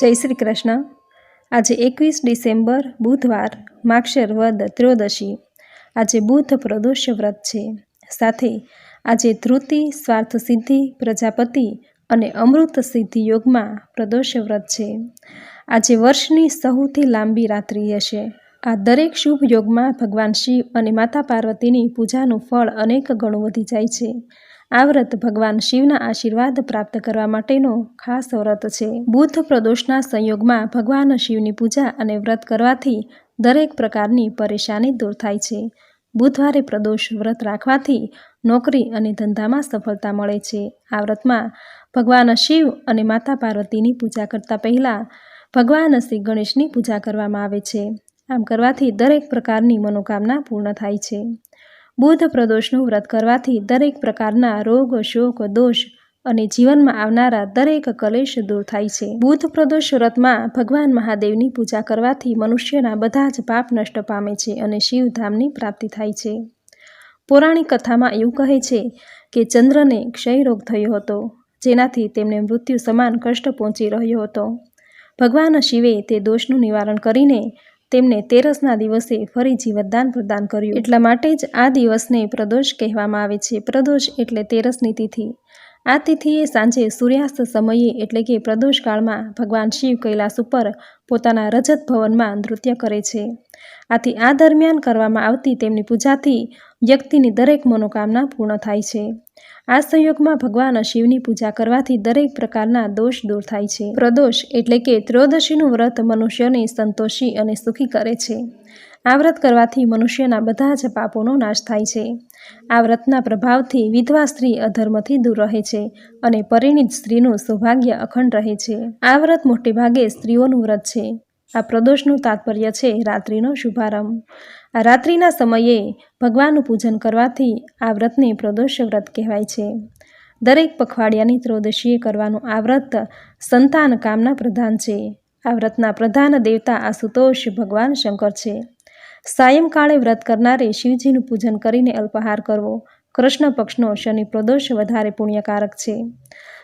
જય શ્રી કૃષ્ણ. આજે એકવીસ ડિસેમ્બર, બુધવાર, માક્ષર વદ ત્રયોદશી. આજે બુધ પ્રદોષ વ્રત છે. સાથે આજે ધ્રુતિ સ્વાર્થ સિદ્ધિ, પ્રજાપતિ અને અમૃત સિદ્ધિ યોગમાં પ્રદોષ વ્રત છે. આજે વર્ષની સૌથી લાંબી રાત્રિ હશે. આ દરેક શુભ યોગમાં ભગવાન શિવ અને માતા પાર્વતીની પૂજાનું ફળ અનેક ગણું વધી જાય છે. આ વ્રત ભગવાન શિવના આશીર્વાદ પ્રાપ્ત કરવા માટેનો ખાસ વ્રત છે. બુધ પ્રદોષના સંયોગમાં ભગવાન શિવની પૂજા અને વ્રત કરવાથી દરેક પ્રકારની પરેશાની દૂર થાય છે. બુધવારે પ્રદોષ વ્રત રાખવાથી નોકરી અને ધંધામાં સફળતા મળે છે. આ વ્રતમાં ભગવાન શિવ અને માતા પાર્વતીની પૂજા કરતા પહેલાં ભગવાન શ્રી ગણેશની પૂજા કરવામાં આવે છે. આમ કરવાથી દરેક પ્રકારની મનોકામના પૂર્ણ થાય છે. બુધ પ્રદોષનું વ્રત કરવાથી દરેક પ્રકારના રોગ, શોક, દોષ અને જીવનમાં આવનારા દરેક કલેશ દૂર થાય છે. બુધ પ્રદોષ વ્રતમાં ભગવાન મહાદેવની પૂજા કરવાથી મનુષ્યના બધા જ પાપ નષ્ટ પામે છે અને શિવધામની પ્રાપ્તિ થાય છે. પૌરાણિક કથામાં એવું કહે છે કે ચંદ્રને ક્ષય રોગ થયો હતો, જેનાથી તેમને મૃત્યુ સમાન કષ્ટ પહોંચી રહ્યો હતો. ભગવાન શિવે તે દોષનું નિવારણ કરીને તેમને તેરસના દિવસે ફરી જીવતદાન પ્રદાન કર્યું. એટલા માટે જ આ દિવસને પ્રદોષ કહેવામાં આવે છે. પ્રદોષ એટલે તેરસની તિથિ. આ તિથિએ સાંજે સૂર્યાસ્ત સમયે એટલે કે પ્રદોષ કાળમાં ભગવાન શિવ કૈલાસ ઉપર પોતાના રજત ભવનમાં નૃત્ય કરે છે. આથી આ દરમિયાન કરવામાં આવતી તેમની પૂજાથી વ્યક્તિની દરેક મનોકામના પૂર્ણ થાય છે. આ સંયોગમાં ભગવાન શિવની પૂજા કરવાથી દરેક પ્રકારના દોષ દૂર થાય છે. પ્રદોષ એટલે કે ત્રયોદશીનું વ્રત મનુષ્યને સંતોષી અને સુખી કરે છે. આ વ્રત કરવાથી મનુષ્યના બધા જ પાપોનો નાશ થાય છે. આ વ્રતના પ્રભાવથી વિધવા સ્ત્રી અધર્મથી દૂર રહે છે અને પરિણીત સ્ત્રીનું સૌભાગ્ય અખંડ રહે છે. આ વ્રત મોટે ભાગે સ્ત્રીઓનું વ્રત છે. આ પ્રદોષનું તાત્પર્ય છે રાત્રિનો શુભારંભ. આ રાત્રિના સમયે ભગવાનનું પૂજન કરવાથી આ વ્રતને પ્રદોષ વ્રત કહેવાય છે. દરેક પખવાડિયાની ત્રોદશીએ કરવાનું આ વ્રત સંતાન કામના પ્રધાન છે. આ વ્રતના પ્રધાન દેવતા આશુતોષ ભગવાન શંકર છે. સાયંકાળે વ્રત કરનારે શિવજીનું પૂજન કરીને અલ્પાહાર કરવો કૃષ્ણ પક્ષનો શનિ પ્રદોષ વધારે પુણ્યકારક છે.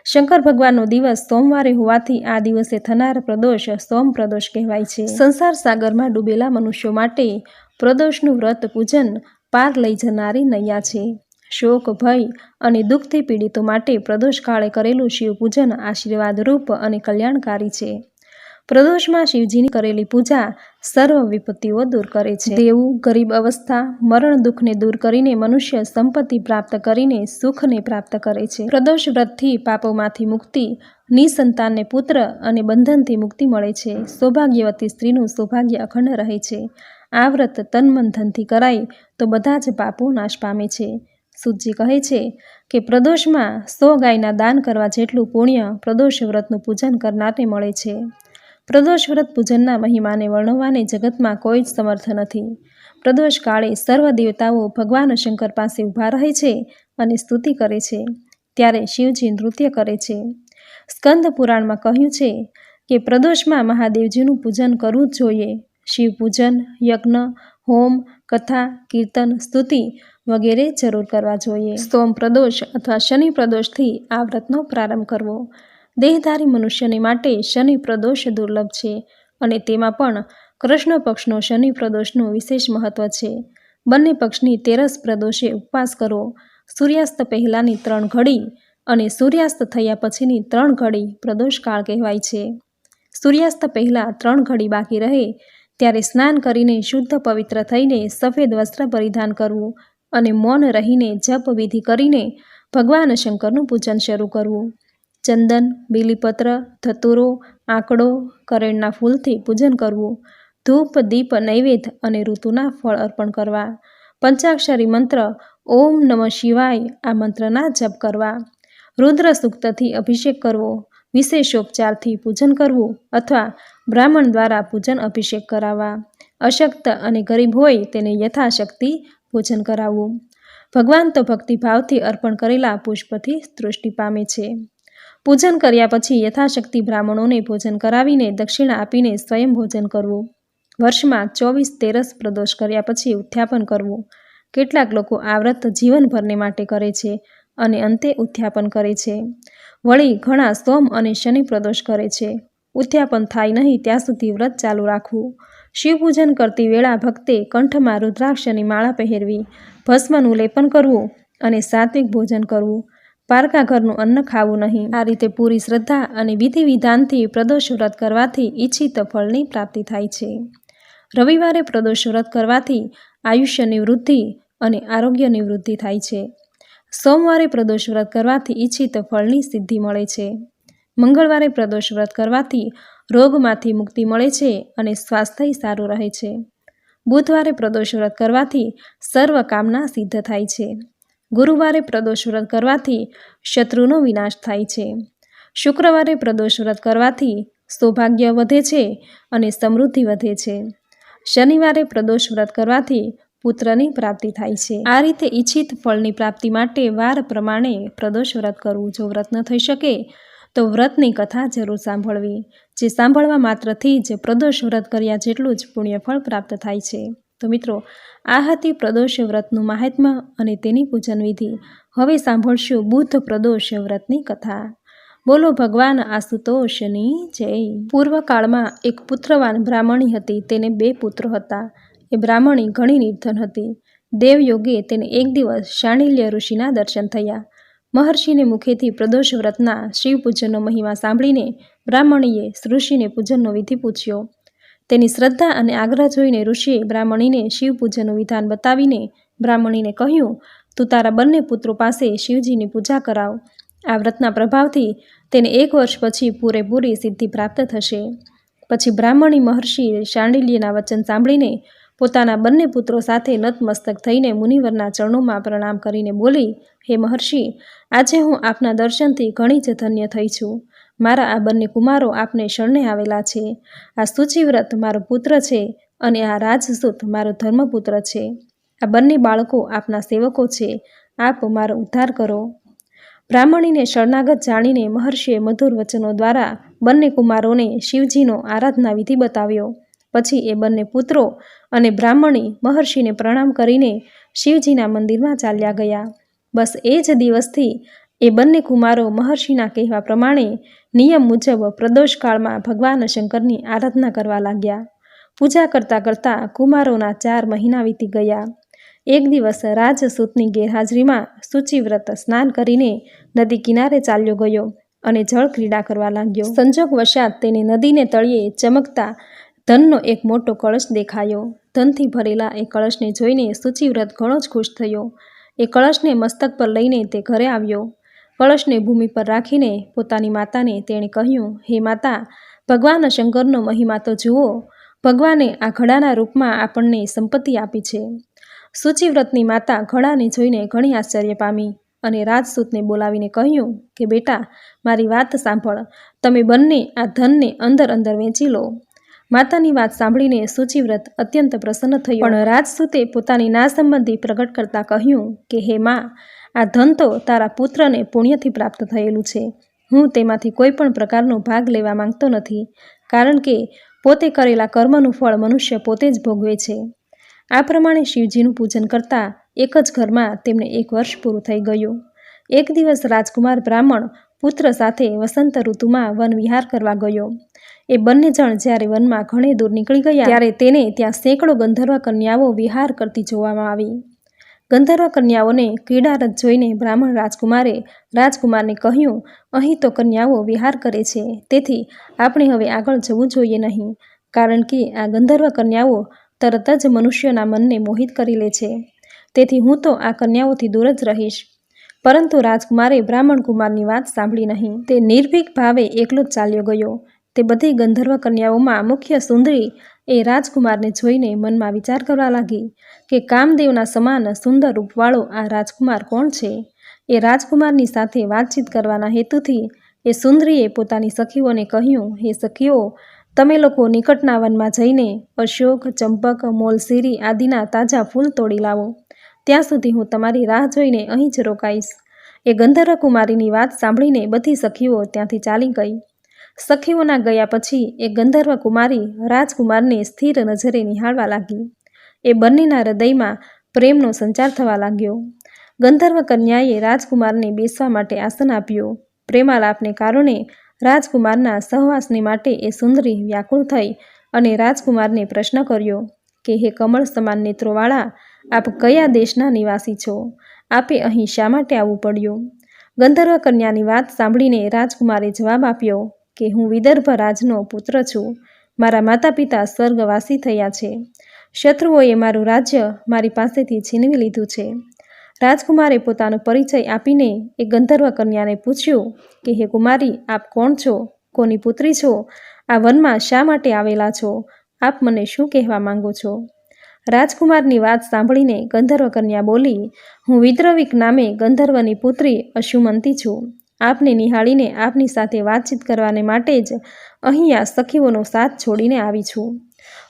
શંકર ભગવાનનો દિવસ સોમવારે હોવાથી આ દિવસે થનાર પ્રદોષ સોમ પ્રદોષ કહેવાય છે. સંસાર સાગરમાં ડૂબેલા મનુષ્યો માટે પ્રદોષનું વ્રત પૂજન પાર લઈ જનારી નૈયા છે. શોક, ભય અને દુઃખથી પીડિતો માટે પ્રદોષ કરેલું શિવપૂજન આશીર્વાદરૂપ અને કલ્યાણકારી છે. પ્રદોષમાં શિવજીની કરેલી પૂજા સર્વ વિપત્તિઓ દૂર કરે છે. દેવું, ગરીબ અવસ્થા, મરણ દુઃખને દૂર કરીને મનુષ્ય સંપત્તિ પ્રાપ્ત કરીને સુખને પ્રાપ્ત કરે છે. પ્રદોષ વ્રતથી પાપોમાંથી મુક્તિ, નિસંતાનને પુત્ર અને બંધનથી મુક્તિ મળે છે. સૌભાગ્યવતી સ્ત્રીનું સૌભાગ્ય અખંડ રહે છે. આ વ્રત તન મન કરાય તો બધા જ પાપો નાશ પામે છે. સુજી કહે છે કે પ્રદોષમાં સો ગાયના દાન કરવા જેટલું પુણ્ય પ્રદોષ વ્રતનું પૂજન કરનારને મળે છે. પ્રદોષ વ્રત પૂજનના મહિમાને વર્ણવવાને જગતમાં કોઈ જ સમર્થ નથી. પ્રદોષ કાળે સર્વ દેવતાઓ ભગવાન શંકર પાસે ઊભા રહે છે અને સ્તુતિ કરે છે. ત્યારે શિવજી નૃત્ય કરે છે. સ્કંદ પુરાણમાં કહ્યું છે કે પ્રદોષમાં મહાદેવજીનું પૂજન કરવું જ જોઈએ. શિવ પૂજન યજ્ઞ, હોમ, કથા, કીર્તન, સ્તુતિ વગેરે જરૂર કરવા જોઈએ. સ્તોમ પ્રદોષ અથવા શનિ પ્રદોષથી આ વ્રતનો પ્રારંભ કરવો. દેહધારી મનુષ્યને માટે શનિ પ્રદોષ દુર્લભ છે અને તેમાં પણ કૃષ્ણ પક્ષનો શનિ પ્રદોષનું વિશેષ મહત્વ છે. બંને પક્ષની તેરસ પ્રદોષે ઉપવાસ કરવો સૂર્યાસ્ત પહેલાંની ત્રણ ઘડી અને સૂર્યાસ્ત થયા પછીની ત્રણ ઘડી પ્રદોષ કાળ કહેવાય છે. સૂર્યાસ્ત પહેલાં ત્રણ ઘડી બાકી રહે ત્યારે સ્નાન કરીને શુદ્ધ પવિત્ર થઈને સફેદ વસ્ત્ર પરિધાન કરવું અને મૌન રહીને જપ વિધિ કરીને ભગવાન શંકરનું પૂજન શરૂ કરવું. ચંદન, બીલીપત્ર, ધતુરો, આંકડો, કરેણના ફૂલથી પૂજન કરવું. ધૂપ, દીપ, નૈવેદ્ય અને ઋતુના ફળ અર્પણ કરવા. પંચાક્ષરી મંત્ર, ઓમ નમઃ શિવાય આ મંત્રના જપ કરવા. રુદ્ર સૂક્તથી અભિષેક કરવો. વિશેષોપચારથી પૂજન કરવું અથવા બ્રાહ્મણ દ્વારા પૂજન અભિષેક કરાવવા. અશક્ત અને ગરીબ હોય તેને યથાશક્તિ પૂજન કરાવવું. ભગવાન તો ભક્તિભાવથી અર્પણ કરેલા પુષ્પથી તૃષ્ટિ પામે છે. પૂજન કર્યા પછી યથાશક્તિ બ્રાહ્મણોને ભોજન કરાવીને દક્ષિણા આપીને સ્વયં ભોજન કરવું. વર્ષમાં ચોવીસ તેરસ પ્રદોષ કર્યા પછી ઉત્થાપન કરવું. કેટલાક લોકો આ જીવનભરને માટે કરે છે. અને અંતે ઉત્થાપન કરે છે. વળી ઘણા સોમ અને શનિ પ્રદોષ કરે છે. ઉત્થાપન થાય નહીં ત્યાં સુધી વ્રત ચાલુ રાખવું. શિવપૂજન કરતી વેળા ભક્તે કંઠમાં રુદ્રાક્ષની માળા પહેરવી, ભસ્મનું લેપન કરવું અને સાત્વિક ભોજન કરવું. પારકા ઘરનું અન્ન ખાવું નહીં. આ રીતે પૂરી શ્રદ્ધા અને વિધિ વિધાનથી પ્રદોષ વ્રત કરવાથી ઈચ્છિત ફળની પ્રાપ્તિ થાય છે. રવિવારે પ્રદોષ વ્રત કરવાથી આયુષ્યની વૃદ્ધિ અને આરોગ્યની વૃદ્ધિ થાય છે. સોમવારે પ્રદોષ વ્રત કરવાથી ઈચ્છિત ફળની સિદ્ધિ મળે છે. મંગળવારે પ્રદોષ વ્રત કરવાથી રોગમાંથી મુક્તિ મળે છે અને સ્વાસ્થ્ય સારું રહે છે. બુધવારે પ્રદોષ વ્રત કરવાથી સર્વ કામના સિદ્ધ થાય છે. ગુરુવારે પ્રદોષ વ્રત કરવાથી શત્રુનો વિનાશ થાય છે. શુક્રવારે પ્રદોષ વ્રત કરવાથી સૌભાગ્ય વધે છે અને સમૃદ્ધિ વધે છે. શનિવારે પ્રદોષ વ્રત કરવાથી પુત્રની પ્રાપ્તિ થાય છે. આ રીતે ઈચ્છિત ફળની પ્રાપ્તિ માટે વાર પ્રમાણે પ્રદોષ વ્રત કરવું. જો વ્રત ન થઈ શકે, તો વ્રતની કથા જરૂર સાંભળવી, જે સાંભળવા માત્રથી જ પ્રદોષ વ્રત કર્યા જેટલું જ પુણ્યફળ પ્રાપ્ત થાય છે. તો મિત્રો, આ હતી પ્રદોષ વ્રતનું મહાત્મ્ય અને તેની પૂજન વિધિ. હવે સાંભળશું બુદ્ધ પ્રદોષ વ્રતની કથા. બોલો ભગવાન આશુતોષની જય. પૂર્વકાળમાં એક પુત્રવાન બ્રાહ્મણી હતી. તેને બે પુત્ર હતા. એ બ્રાહ્મણી ઘણી નિર્ધન હતી. દેવયોગે તેને એક દિવસ શાણિલ્ય ઋષિના દર્શન થયા. મહર્ષિને મુખેથી પ્રદોષ વ્રતના શિવ પૂજનનો મહિમા સાંભળીને બ્રાહ્મણીએ ઋષિને પૂજનનો વિધિ પૂછ્યો. તેની શ્રદ્ધા અને આગ્રહ જોઈને ઋષિએ બ્રાહ્મણીને શિવ પૂજનનું વિધાન બતાવીને બ્રાહ્મણીને કહ્યું, તું તારા બંને પુત્રો પાસે શિવજીની પૂજા કરાવ. આ વ્રતના પ્રભાવથી તેને એક વર્ષ પછી પૂરેપૂરી સિદ્ધિ પ્રાપ્ત થશે. પછી બ્રાહ્મણી મહર્ષિએ શાંડિલ્યના વચન સાંભળીને પોતાના બંને પુત્રો સાથે નતમસ્તક થઈને મુનિવરના ચરણોમાં પ્રણામ કરીને બોલી, હે મહર્ષિ, આજે હું આપના દર્શનથી ઘણી જ ધન્ય થઈ છું. મારા આ બંને કુમારો આપને શરણે આવેલા છે. આ સૂચિવ્રત મારો પુત્ર છે અને આ રાજસૂત મારો ધર્મપુત્ર છે. આ બંને બાળકો આપના સેવકો છે. આપ મારો ઉદ્ધાર કરો. બ્રાહ્મણીને શરણાગત જાણીને મહર્ષિએ મધુર વચનો દ્વારા બંને કુમારોને શિવજીનો આરાધના વિધિ બતાવ્યો. પછી એ બંને પુત્રો અને બ્રાહ્મણી મહર્ષિને પ્રણામ કરીને શિવજીના મંદિરમાં ચાલ્યા ગયા. બસ એ જ દિવસથી એ બંને કુમારો મહર્ષિના કહેવા પ્રમાણે નિયમ મુજબ પ્રદોષકાળમાં ભગવાન શંકરની આરાધના કરવા લાગ્યા. પૂજા કરતાં કરતાં કુમારોના ચાર મહિના વીતી ગયા. એક દિવસ રાજસૂતની ગેરહાજરીમાં સૂચિવ્રત સ્નાન કરીને નદી કિનારે ચાલ્યો ગયો અને જળ ક્રીડા કરવા લાગ્યો. સંજોગ વશાત તેને નદીને તળિયે ચમકતા ધનનો એક મોટો કળશ દેખાયો. ધનથી ભરેલા એ કળશને જોઈને સૂચિવ્રત ઘણો જ ખુશ થયો. એ કળશને મસ્તક પર લઈને તે ઘરે આવ્યો. કળશને ભૂમિ પર રાખીને પોતાની માતાને તેણે કહ્યું, હે માતા ભગવાન શંકરનો મહિમા તો જુઓ. ભગવાને આ ઘડાના રૂપમાં આપણને સંપત્તિ આપી છે. સૂચિવ્રતની માતા ઘડાને જોઈને ઘણી આશ્ચર્ય પામી અને રાજસૂતને બોલાવીને કહ્યું કે, બેટા, મારી વાત સાંભળ. તમે બંને આ ધનને અંદર અંદર વેચી લો. માતાની વાત સાંભળીને સૂચિવ્રત અત્યંત પ્રસન્ન થયો. પણ રાજસૂતે પોતાની ના સંબંધી પ્રગટ કરતાં કહ્યું કે, હે માં, આ ધન તો તારા પુત્રને પુણ્યથી પ્રાપ્ત થયેલું છે. હું તેમાંથી કોઈ પણ પ્રકારનો ભાગ લેવા માંગતો નથી, કારણ કે પોતે કરેલા કર્મનું ફળ મનુષ્ય પોતે જ ભોગવે છે. આ પ્રમાણે શિવજીનું પૂજન કરતાં એક જ ઘરમાં તેમને એક વર્ષ પૂરું થઈ ગયું. એક દિવસ રાજકુમાર બ્રાહ્મણ પુત્ર સાથે વસંત ઋતુમાં વન વિહાર કરવા ગયો. એ બંને જણ જ્યારે વનમાં ઘણે દૂર નીકળી ગયા, ત્યારે તેને ત્યાં સેંકડો ગંધર્વ કન્યાઓ વિહાર કરતી જોવામાં આવી. ગંધર્વ કન્યાઓને ક્રીડારત જોઈને બ્રાહ્મણ રાજકુમારે રાજકુમારને કહ્યું, અહીં તો કન્યાઓ વિહાર કરે છે, તેથી આપણે હવે આગળ જવું જોઈએ નહીં, કારણ કે આ ગંધર્વ કન્યાઓ તરત જ મનુષ્યના મનને મોહિત કરી લે છે. તેથી હું તો આ કન્યાઓથી દૂર જ રહીશ. પરંતુ રાજકુમારે બ્રાહ્મણ કુમારની વાત સાંભળી નહીં. તે નિર્ભીક ભાવે એકલો જ ચાલ્યો ગયો. તે બધી ગંધર્વ કન્યાઓમાં મુખ્ય સુંદરી એ રાજકુમારને જોઈને મનમાં વિચાર કરવા લાગી કે કામદેવના સમાન સુંદર રૂપવાળો આ રાજકુમાર કોણ છે? એ રાજકુમારની સાથે વાતચીત કરવાના હેતુથી એ સુંદરીએ પોતાની સખીઓને કહ્યું, હે સખીઓ, તમે લોકો નિકટના વનમાં જઈને અશોક, ચંપક, મોલસીરી આદિના તાજા ફૂલ તોડી લાવો. ત્યાં સુધી હું તમારી રાહ જોઈને અહીં જ રોકાઈશ. એ ગંધર્વ કુમારીની વાત સાંભળીને બધી સખીઓ ત્યાંથી ચાલી ગઈ. સખીઓના ગયા પછી એ ગંધર્વ કુમારી રાજકુમારને સ્થિર નજરે નિહાળવા લાગી. એ બંનેના હૃદયમાં પ્રેમનો સંચાર થવા લાગ્યો. ગંધર્વ કન્યાએ રાજકુમારને બેસવા માટે આસન આપ્યું. પ્રેમાલાપને કારણે રાજકુમારના સહવાસની માટે એ સુંદરી વ્યાકુળ થઈ અને રાજકુમારને પ્રશ્ન કર્યો કે, હે કમળ સમાન નેત્રોવાળા આપ કયા દેશના નિવાસી છો? આપે અહીં શા માટે આવવું પડ્યું? ગંધર્વ કન્યાની વાત સાંભળીને રાજકુમારે જવાબ આપ્યો કે, હું વિદર્ભ રાજનો પુત્ર છું. મારા માતા પિતા સ્વર્ગવાસી થયા છે. શત્રુઓએ મારું રાજ્ય મારી પાસેથી છીનવી લીધું છે. રાજકુમારે પોતાનો પરિચય આપીને એ ગંધર્વ કન્યાને પૂછ્યું કે, હે કુમારી, આપ કોણ છો? કોની પુત્રી છો? આ વનમાં શા માટે આવેલા છો? આપ મને શું કહેવા માંગો છો? રાજકુમારની વાત સાંભળીને ગંધર્વ કન્યા બોલી, હું વિદ્રવિક નામે ગંધર્વની પુત્રી અશુમંતી છું. આપને નિહાળીને આપની સાથે વાતચીત કરવાને માટે જ અહીંયા સખીઓનો સાથ છોડીને આવી છું.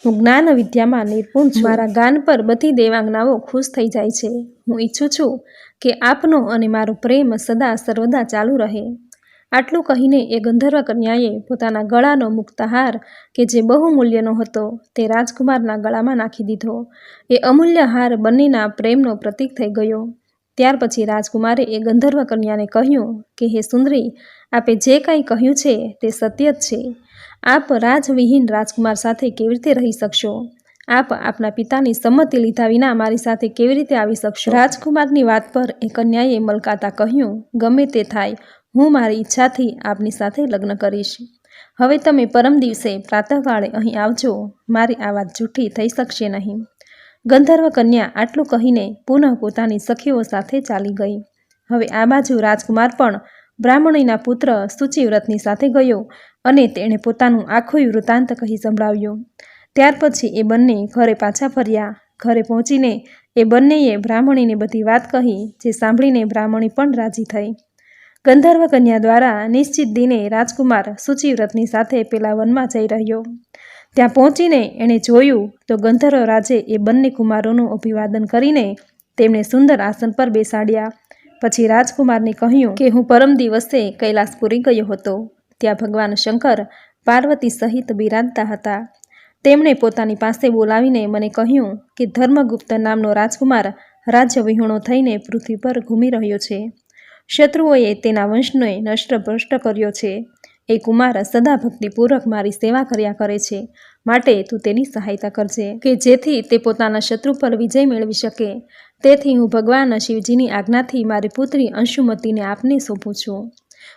હું જ્ઞાન વિદ્યામાં નિપુણ છું. મારા ગાન પર બધી દેવાંગનાઓ ખુશ થઈ જાય છે. હું ઈચ્છું છું કે આપનો અને મારો પ્રેમ સદા સર્વદા ચાલુ રહે. આટલું કહીને એ ગંધર્વ કન્યાએ પોતાના ગળાનો મુક્તહાર કે જે બહુમૂલ્યનો હતો, તે રાજકુમારના ગળામાં નાખી દીધો. એ અમૂલ્ય હાર બંનેના પ્રેમનો પ્રતીક થઈ ગયો. ત્યાર પછી રાજકુમારે એ ગંધર્વ કન્યાને કહ્યું કે, હે સુંદરી, આપે જે કાંઈ કહ્યું છે, તે સત્ય જ છે. આપ રાજવિહીન રાજકુમાર સાથે કેવી રીતે રહી શકશો? આપ આપના પિતાની સંમતિ લીધા વિના મારી સાથે કેવી રીતે આવી શકશો? રાજકુમારની વાત પર એ કન્યાએ મલકાતા કહ્યું, ગમે તે થાય હું મારી ઈચ્છાથી આપની સાથે લગ્ન કરીશ. હવે તમે પરમ દિવસે પ્રાતઃકાળે અહીં આવજો. મારી આ વાત જૂઠી થઈ શકશે નહીં. ગંધર્વ કન્યા આટલું કહીને પુનઃ પોતાની સખીઓ સાથે ચાલી ગઈ. હવે આ બાજુ રાજકુમાર પણ બ્રાહ્મણીના પુત્ર સુચિવ્રતની સાથે ગયો અને તેણે પોતાનું આખું વૃત્તાંત કહી સંભળાવ્યું. ત્યાર પછી એ બંને ઘરે પાછા ફર્યા. ઘરે પહોંચીને એ બંનેએ બ્રાહ્મણીને બધી વાત કહી, જે સાંભળીને બ્રાહ્મણી પણ રાજી થઈ. ગંધર્વ કન્યા દ્વારા નિશ્ચિત દિને રાજકુમાર સૂચિવ્રતની સાથે પેલા વનમાં જઈ રહ્યો. ત્યાં પહોંચીને એણે જોયું તો ગંધર્વ રાજે એ બંને કુમારોનું અભિવાદન કરીને તેમને સુંદર આસન પર બેસાડ્યા. પછી રાજકુમારને કહ્યું કે હું પરમ દિવસે કૈલાસપુરી ગયો હતો. ત્યાં ભગવાન શંકર પાર્વતી સહિત બિરાજતા હતા. તેમણે પોતાની પાસે બોલાવીને મને કહ્યું કે ધર્મગુપ્ત નામનો રાજકુમાર રાજ્ય વિહોણો થઈને પૃથ્વી પર ઘૂમી રહ્યો છે. શત્રુઓએ તેના વંશને નષ્ટ ભ્રષ્ટ કર્યો છે. એ કુમાર સદા ભક્તિપૂર્વક મારી સેવા કર્યા કરે છે. માટે તું તેની સહાયતા કરજે કે જેથી તે પોતાના શત્રુ પર વિજય મેળવી શકે. તેથી હું ભગવાન શિવજીની આજ્ઞાથી મારી પુત્રી અંશુમતીને આપને સોંપું છું.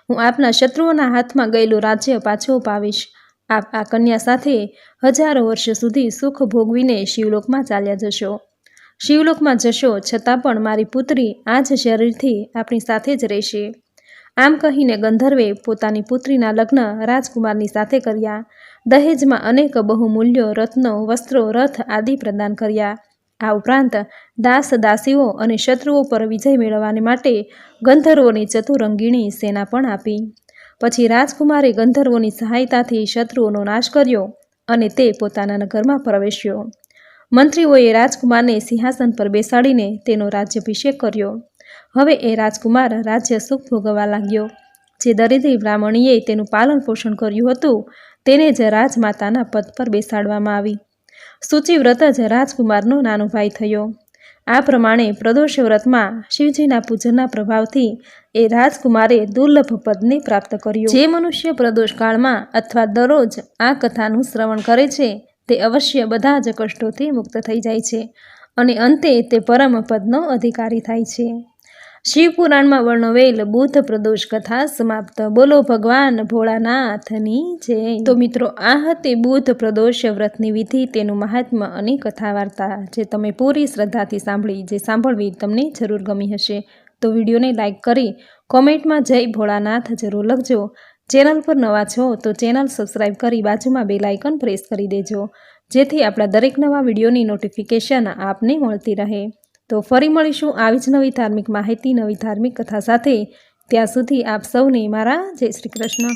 હું આપના શત્રુઓના હાથમાં ગયેલું રાજ્ય પાછું અપાવીશ આપ આ કન્યા સાથે હજારો વર્ષ સુધી સુખ ભોગવીને શિવલોકમાં ચાલ્યા જશો. શિવલોકમાં જશો છતાં પણ મારી પુત્રી આ જ શરીરથી આપણી સાથે જ રહેશે. આમ કહીને ગંધર્વે પોતાની પુત્રીના લગ્ન રાજકુમારની સાથે કર્યા. દહેજમાં અનેક બહુમૂલ્યો રત્નો, વસ્ત્રો, રથ આદિ પ્રદાન કર્યા. આ ઉપરાંત દાસ દાસીઓ અને શત્રુઓ પર વિજય મેળવવાને માટે ગંધર્વોની ચતુરંગીણી સેના પણ આપી. પછી રાજકુમારે ગંધર્વોની સહાયતાથી શત્રુઓનો નાશ કર્યો અને તે પોતાના નગરમાં પ્રવેશ્યો. મંત્રીઓએ રાજકુમારને સિંહાસન પર બેસાડીને તેનો રાજ્યાભિષેક કર્યો. હવે એ રાજકુમાર રાજ્ય સુખ ભોગવવા લાગ્યો. જે દરિદ્રી બ્રાહ્મણીએ તેનું પાલન પોષણ કર્યું હતું, તેને જ રાજમાતાના પદ પર બેસાડવામાં આવી. સૂચિવ્રત જ રાજકુમારનો નાનો ભાઈ થયો. આ પ્રમાણે પ્રદોષ વ્રતમાં શિવજીના પૂજનના પ્રભાવથી એ રાજકુમારે દુર્લભ પદને પ્રાપ્ત કર્યું. જે મનુષ્ય પ્રદોષ કાળમાં અથવા દરરોજ આ કથાનું શ્રવણ કરે છે તે અવશ્ય બધા જ કષ્ટોથી મુક્ત થઈ જાય છે અને અંતે તે પરમ પદનો અધિકારી થાય છે. શિવપુરાણમાં વર્ણવેલ બુદ્ધ પ્રદોષ કથા સમાપ્ત. બોલો ભગવાન ભોળાનાથની જય. તો મિત્રો આ હતી બુદ્ધ પ્રદોષ વ્રતની વિધિ, તેનું મહાત્મ્ય અને કથા વાર્તા જે તમે પૂરી શ્રદ્ધાથી સાંભળી, જે સાંભળવી તમને જરૂર ગમી હશે. તો વિડીયોને લાઇક કરી, કોમેન્ટમાં જય ભોળાનાથ જરૂર લખજો. ચેનલ પર નવા છો તો ચેનલ સબસ્ક્રાઈબ કરી બાજુમાં બે લાઇકન પ્રેસ કરી દેજો, જેથી આપણા દરેક નવા વિડીયોની નોટિફિકેશન આપને મળતી રહે. તો ફરી મળીશું આવી જ નવી ધાર્મિક માહિતી, નવી ધાર્મિક કથા સાથે. ત્યાં સુધી આપ સૌને મારા જય શ્રી કૃષ્ણ.